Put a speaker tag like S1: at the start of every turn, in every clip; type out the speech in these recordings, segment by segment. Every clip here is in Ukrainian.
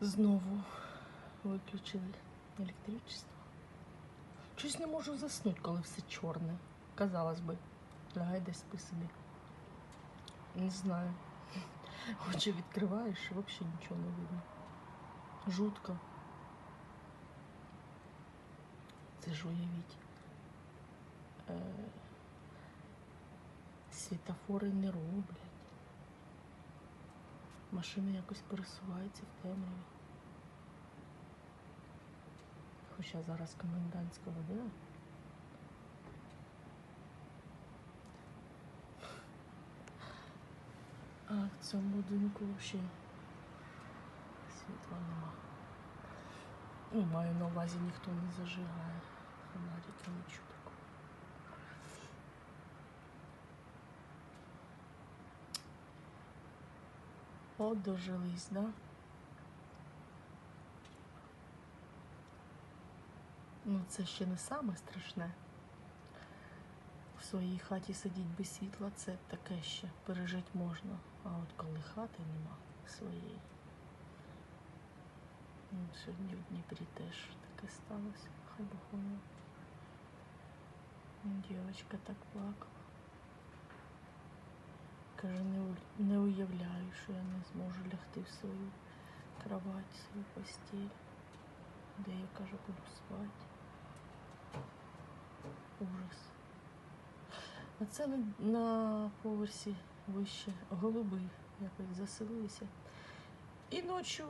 S1: Знову виключили електричество. Щось не можу заснути, коли все чорне. Казалось би, лягай десь спи собі. Не знаю. Очі відкриваєш, і взагалі нічого не видно. Жутко. Це ж уявіть. Е, світофори не роблять. Машини якось пересуваються в темряві. Хоча зараз комендантська година. А в цьому будинку ще світла нема. Ну, маю на увазі ніхто не зажигає. Фонарики нічого От дожились, да? Ну, це ще не саме страшне. В своїй хаті сидіть без світла, це таке ще пережити можна. А от коли хати нема своєї. Ну, сьогодні в Дніпрі теж таке сталося. Хай милує. Дівчинка так плакала. Каже, не, не уявляю, що я не зможу лягти в свою кровать, в свою постіль, де я каже, буду спати. Ужас. А це на, на поверсі вище голуби якось заселилися. І ночі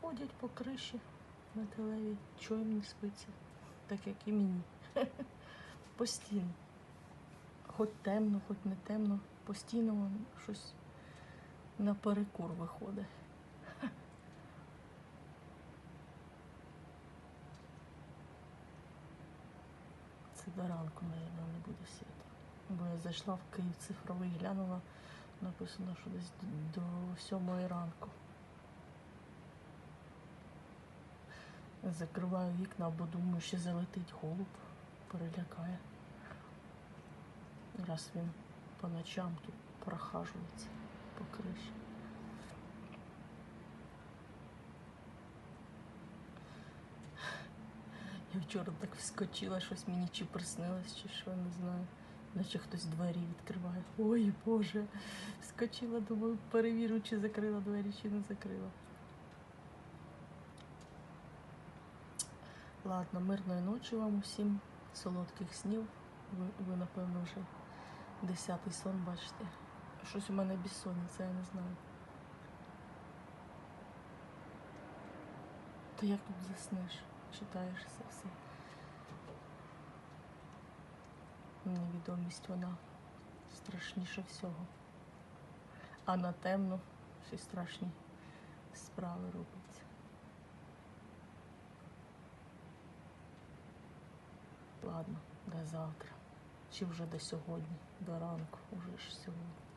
S1: ходять по криші металеві. Чого їм не спиться? Так як і мені. Постійно. Хоч темно, хоч не темно, постійно воно щось наперекур виходить. Це до ранку, мабуть, не буде світу. Бо я зайшла в Київ цифровий, глянула, написано, що десь до- сьомої ранку. Закриваю вікна, бо думаю, що залетить голуб, перелякає. Раз він по ночам тут прохажується по криші. Я вчора так вскочила, щось мені чи приснилось, чи що, не знаю. Наче хтось двері відкриває. Ой, Боже, вскочила, думаю, перевірю, чи закрила двері, чи не закрила. Ладно, мирної ночі вам усім, солодких снів. Ви, ви напевно, вже десятий сон бачите. Щось у мене безсонниця, я не знаю. То як тут заснеш? Читаєш це все. Невідомість вона страшніше всього. А на темно всі страшні справи робляться. Ладно, до завтра. Чи вже до сьогодні, до ранку, уже ж сьогодні.